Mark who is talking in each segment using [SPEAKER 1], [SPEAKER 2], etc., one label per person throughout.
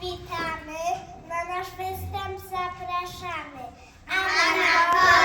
[SPEAKER 1] witamy, na nasz występ zapraszamy. A
[SPEAKER 2] na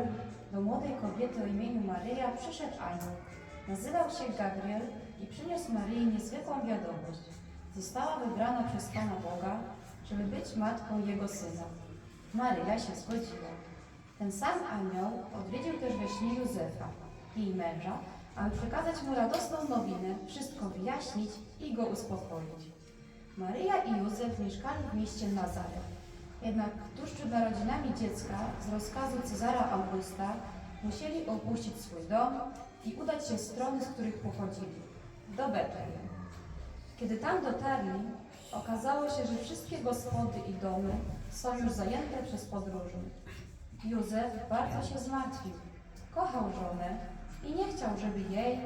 [SPEAKER 3] Izraelu do młodej kobiety o imieniu Maryja przyszedł anioł. Nazywał się Gabriel i przyniósł Maryi niezwykłą wiadomość. Została wybrana przez Pana Boga, żeby być matką Jego Syna. Maryja się zgodziła. Ten sam anioł odwiedził też we śnie Józefa jej męża, aby przekazać mu radosną nowinę, wszystko wyjaśnić i go uspokoić. Maryja i Józef mieszkali w mieście Nazaret. Jednak tuż przed narodzinami dziecka z rozkazu Cezara Augusta musieli opuścić swój dom i udać się w strony, z których pochodzili, do Betlejem. Kiedy tam dotarli, okazało się, że wszystkie gospody i domy są już zajęte przez podróżnych. Józef bardzo się zmartwił. Kochał żonę i nie chciał żeby jej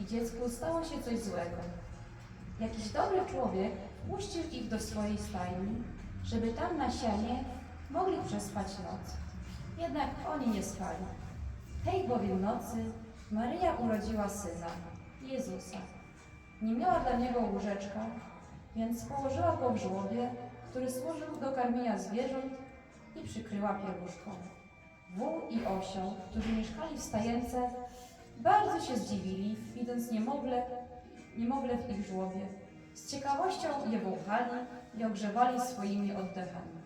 [SPEAKER 3] i dziecku stało się coś złego. Jakiś dobry człowiek puścił ich do swojej stajni, żeby tam na sianie mogli przespać noc. Jednak oni nie spali. Tej bowiem nocy Maryja urodziła syna, Jezusa. Nie miała dla niego łóżeczka, więc położyła go w żłobie, który służył do karmienia zwierząt i przykryła pieluszką. Wół i osioł, którzy mieszkali w stajence, bardzo się zdziwili, widząc niemowlę, niemowlę w ich żłobie. Z ciekawością je wąchali i ogrzewali swoimi oddechami.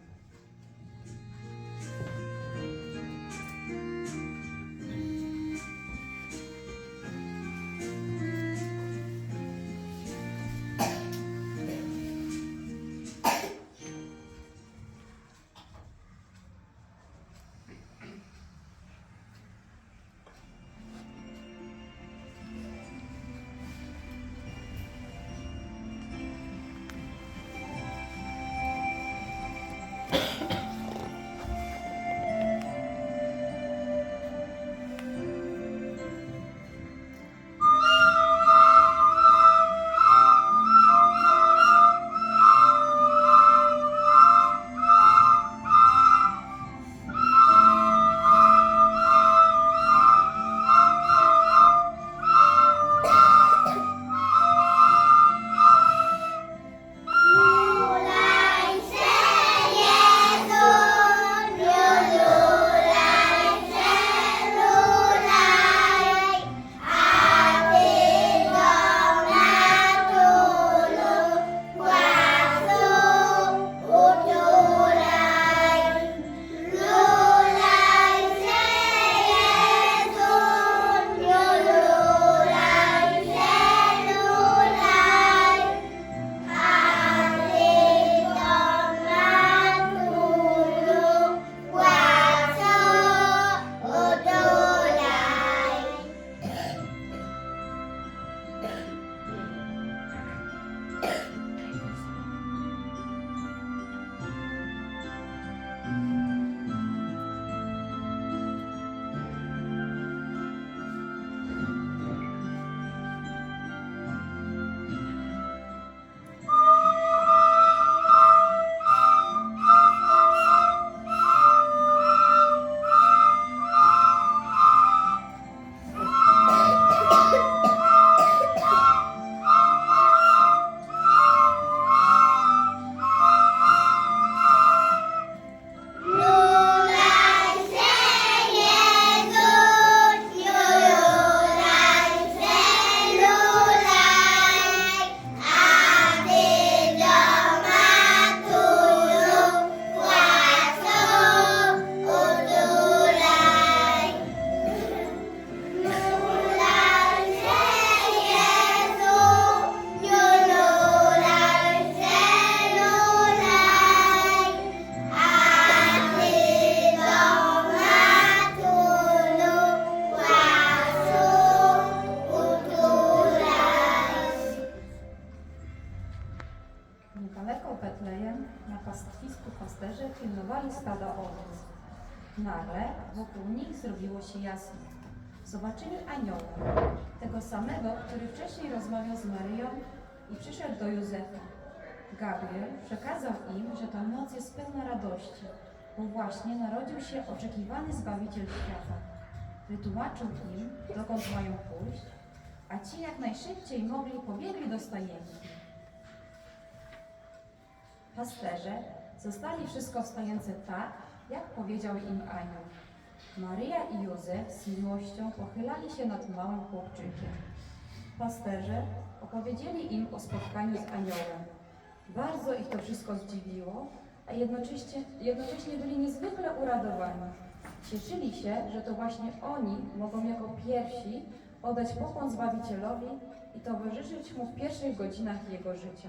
[SPEAKER 3] Nagle wokół nich zrobiło się jasno. Zobaczyli anioła, tego samego, który wcześniej rozmawiał z Maryją i przyszedł do Józefa. Gabriel przekazał im, że ta noc jest pełna radości, bo właśnie narodził się oczekiwany Zbawiciel świata. Wytłumaczył im, dokąd mają pójść, a ci jak najszybciej mogli pobiegli do stajenki. Pasterze zostali wszystko wstające tak, jak powiedział im anioł. Maryja i Józef z miłością pochylali się nad małym chłopczykiem. Pasterze opowiedzieli im o spotkaniu z aniołem. Bardzo ich to wszystko zdziwiło, a jednocześnie, jednocześnie byli niezwykle uradowani. Cieszyli się, że to właśnie oni mogą jako pierwsi oddać pokłon Zbawicielowi i towarzyszyć Mu w pierwszych godzinach Jego życia.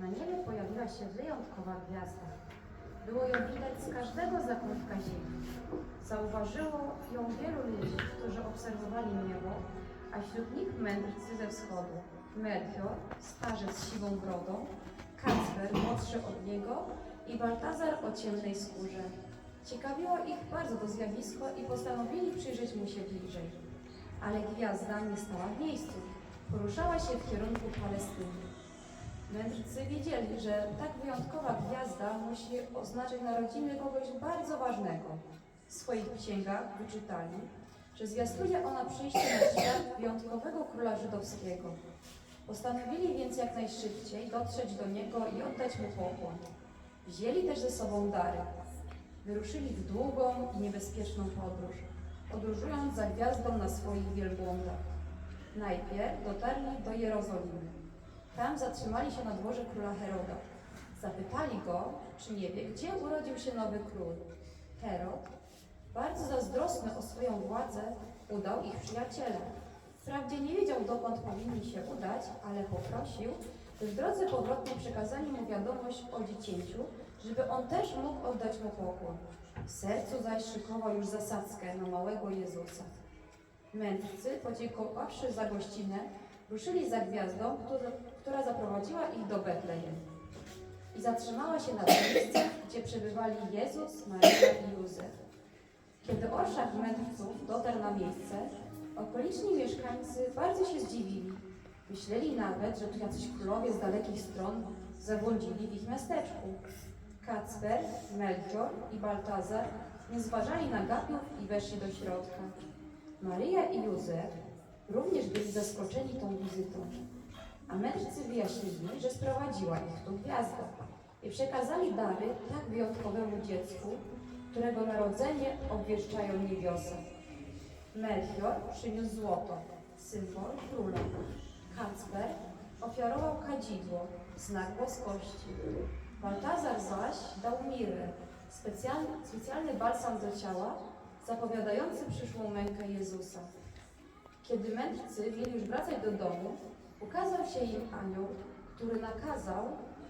[SPEAKER 3] Na niebie pojawiła się wyjątkowa gwiazda. Było ją widać z każdego zakątka ziemi. Zauważyło ją wielu ludzi, którzy obserwowali niebo, a wśród nich mędrcy ze wschodu. Melchior, starzec z siwą brodą, Kacper, młodszy od niego i Baltazar o ciemnej skórze. Ciekawiło ich bardzo to zjawisko i postanowili przyjrzeć mu się bliżej. Ale gwiazda nie stała w miejscu. Poruszała się w kierunku Palestyny. Mędrcy wiedzieli, że tak wyjątkowa gwiazda musi oznaczać narodziny kogoś bardzo ważnego. W swoich księgach wyczytali, że zwiastuje ona przyjście na świat wyjątkowego króla żydowskiego. Postanowili więc jak najszybciej dotrzeć do niego i oddać mu pokłon. Wzięli też ze sobą dary. Wyruszyli w długą i niebezpieczną podróż, podróżując za gwiazdą na swoich wielbłądach. Najpierw dotarli do Jerozolimy. Tam zatrzymali się na dworze króla Heroda. Zapytali go, czy nie wie, gdzie urodził się nowy król. Herod, bardzo zazdrosny o swoją władzę, udał ich przyjaciela. Wprawdzie nie wiedział, dokąd powinni się udać, ale poprosił, by w drodze powrotnej przekazali mu wiadomość o dziecięciu, żeby on też mógł oddać mu pokłon. W sercu zaś szykował już zasadzkę na małego Jezusa. Mędrcy, podziękowawszy za gościnę, ruszyli za gwiazdą, która, zaprowadziła ich do Betlejem. I zatrzymała się na miejscu, gdzie przebywali Jezus, Maria i Józef. Kiedy orszak mędrców dotarł na miejsce, okoliczni mieszkańcy bardzo się zdziwili. Myśleli nawet, że tu jacyś królowie z dalekich stron zabłądzili w ich miasteczku. Kacper, Melchior i Baltazar nie zważali na gapiów i weszli do środka. Maryja i Józef również byli zaskoczeni tą wizytą, a mędrcy wyjaśnili, że sprowadziła ich tu gwiazda i przekazali dary tak wyjątkowemu dziecku, którego narodzenie obwieszczają niebiosa. Melchior przyniósł złoto, symbol króla. Kacper ofiarował kadzidło, znak boskości. Baltazar zaś dał mirę, specjalny, specjalny balsam do ciała, zapowiadający przyszłą mękę Jezusa. Kiedy mędrcy mieli już wracać do domu, ukazał się im anioł, który nakazał,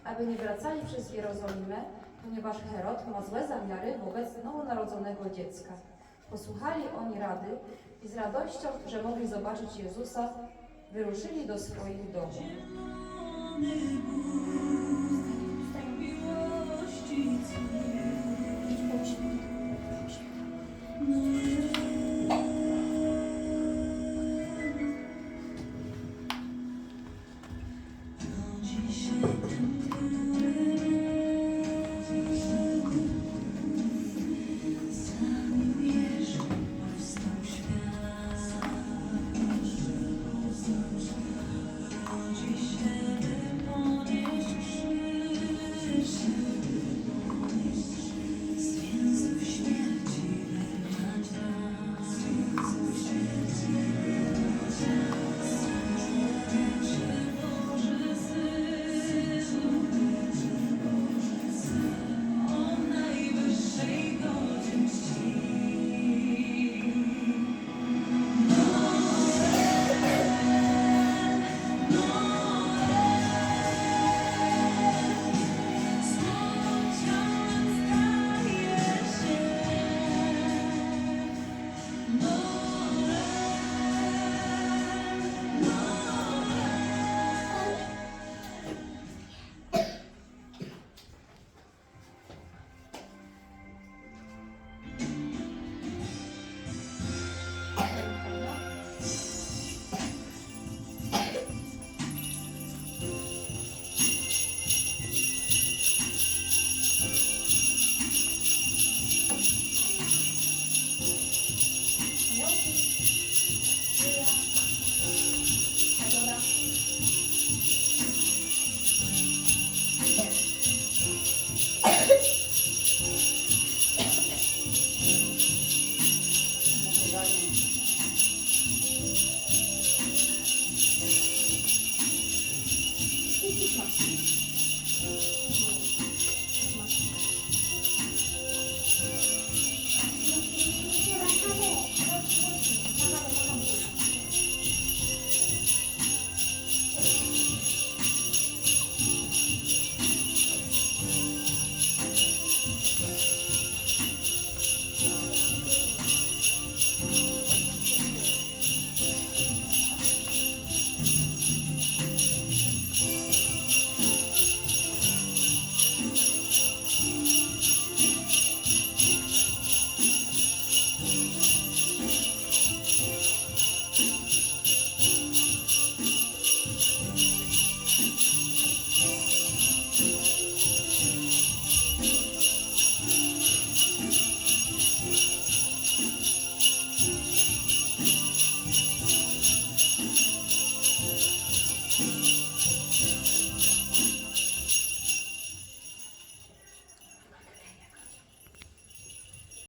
[SPEAKER 3] aby nie wracali przez Jerozolimę, ponieważ Herod ma złe zamiary wobec nowonarodzonego dziecka. Posłuchali oni rady i z radością, że mogli zobaczyć Jezusa, wyruszyli do swoich domów.